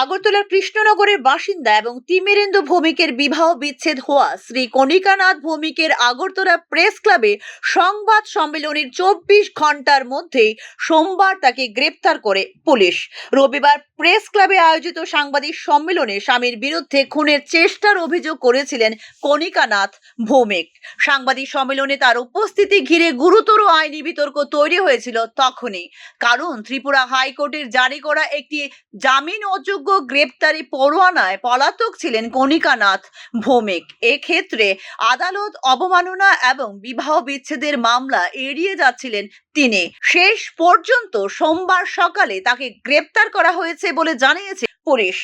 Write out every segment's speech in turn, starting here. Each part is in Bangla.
আগরতলার কৃষ্ণনগরের বাসিন্দা এবং তিমিরেন্দু ভৌমিকের বিবাহ বিচ্ছেদ হওয়া শ্রী কণিকানাথ ভৌমিকের আগরতলা প্রেস ক্লাবে সংবাদ সম্মেলনের চব্বিশ ঘণ্টার মধ্যেই সোমবার তাকে গ্রেপ্তার করে পুলিশ। রবিবার প্রেস ক্লাবে আয়োজিত সাংবাদিক সম্মেলনে স্বামীর বিরুদ্ধে খুনের চেষ্টার অভিযোগ করেছিলেন কণিকানাথ ভৌমিক। সাংবাদিক সম্মেলনে তার উপস্থিতি ঘিরে গুরুতর আইনি বিতর্ক তৈরি হয়েছিল তখনই। কারণ ত্রিপুরা হাইকোর্টের জারি করা একটি জামিন অযোগ্য গ্রেপ্তারি পরোয়ানায় পলাতক ছিলেন কণিকানাথ ভৌমিক। এক্ষেত্রে আদালত অবমাননা এবং বিবাহ বিচ্ছেদের মামলা এড়িয়ে যাচ্ছিলেন তিনি। শেষ পর্যন্ত সোমবার সকালে তাকে গ্রেপ্তার করা হয়েছে বলে জানিয়েছে পুলিশ।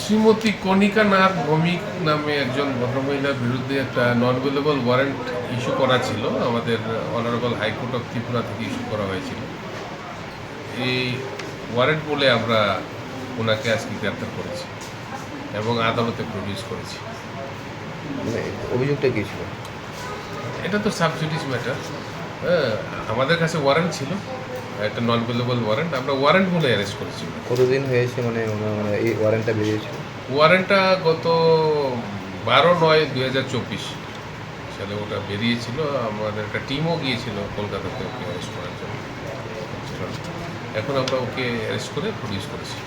শ্রীমতী কণিকা নাথ ভৌমিক নামে একজন ভদ্রমহিলার বিরুদ্ধে একটা নন অ্যাভেলেবল ওয়ারেন্ট ইস্যু করা ছিল। আমাদের অনারেবল হাইকোর্ট অফ ত্রিপুরা থেকে ইস্যু করা হয়েছিল। এই ওয়ারেন্ট বলে আমরা ওনাকে আজকে গ্রেপ্তার করেছি এবং আদালতে প্রডিউস করেছি। মানে অভিযোগটা কি ছিল? এটা তো সাবজুডিস ম্যাটার হ্যাঁ আমাদের কাছে ওয়ারেন্ট ছিল একটা নন অ্যাভেলেবল ওয়ারেন্ট আমরা ওয়ারেন্ট বলে অ্যারেস্ট করেছি। কতদিন হয়েছে মানে মানে এই ওয়ারেন্টটা বেরিয়েছিল? ওয়ারেন্টটা গত বারো নয় দুই হাজার চব্বিশ সালে ওটা বেরিয়েছিল আমাদের একটা টিমও গিয়েছিল কলকাতাতে ওকে অ্যারেস্ট করার জন্য। এখন আমরা ওকে অ্যারেস্ট করে প্রডিউস করেছি।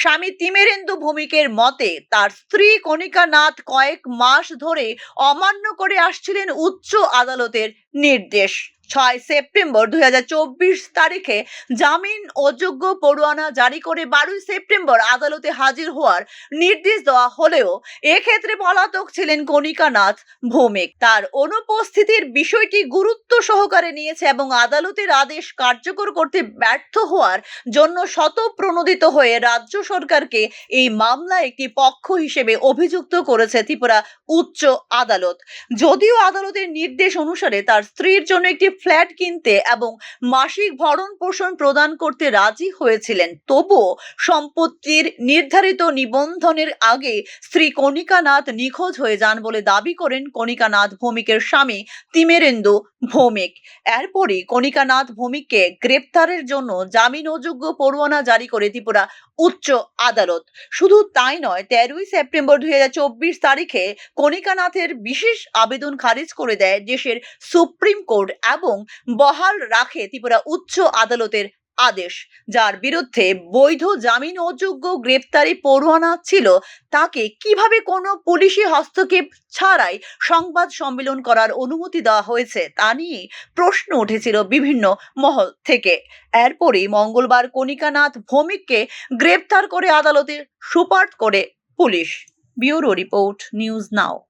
স্বামী তিমেরেন্দু ভৌমিকের মতে তার স্ত্রী কণিকা নাথ কয়েক মাস ধরে অমান্য করে আসছিলেন উচ্চ আদালতের নির্দেশ। ছয় সেপ্টেম্বর দুই হাজার চব্বিশ তারিখে জামিন অযোগ্য পরোয়ানা জারি করে বারোই সেপ্টেম্বর আদালতে হাজির হওয়ার নির্দেশ দেওয়া হলেও এক্ষেত্রে পলাতক ছিলেন কণিকা নাথ ভৌমিক। তার অনুপস্থিতির বিষয়টি গুরুত্ব সহকারে নিয়েছে এবং আদালতের আদেশ কার্যকর করতে ব্যর্থ হওয়ার জন্য শতপ্রণোদিত হয়ে রাজ্য সরকারকে এই মামলা একটি পক্ষ হিসেবে অভিযুক্ত করেছে ত্রিপুরা উচ্চ আদালত। যদিও আদালতের নির্দেশ অনুসারে তার স্ত্রীর জন্য একটি ফ্ল্যাট কিনতে এবং মাসিক ভরণ পোষণ প্রদান করতে রাজি হয়েছিলেন। তবুও সম্পত্তির নির্ধারিত নিবন্ধনের আগে স্ত্রী কণিকানাথ নিখোঁজ হয়ে যান বলে দাবি করেন কণিকানাথ ভৌমিকের স্বামী তিমেরেন্দু ভৌমিক। এরপরই কণিকানাথ ভৌমিককে গ্রেপ্তারের জন্য জামিন অযোগ্য পরোয়ানা জারি করে ত্রিপুরা উচ্চ আদালত। শুধু তাই নয়, তেরোই সেপ্টেম্বর দুই হাজার চব্বিশ তারিখে কণিকানাথের বিশেষ আবেদন খারিজ করে দেয় দেশের সুপ্রিম কোর্ট এবং বহাল রাখে ত্রিপুরা উচ্চ আদালতের আদেশ। যার বিরুদ্ধে বৈধ জামিন অযোগ্য গ্রেপ্তারি পরোয়ানা ছিল, তাকে কীভাবে কোনো পুলিশি হস্তক্ষেপ ছাড়াই সংবাদ সম্মেলন করার অনুমতি দেওয়া হয়েছে তা নিয়ে প্রশ্ন উঠেছিল বিভিন্ন মহল থেকে। এরপরই মঙ্গলবার কণিকানাথ ভৌমিককে গ্রেপ্তার করে আদালতে সুপার্দ করে police. Bureau report, news now.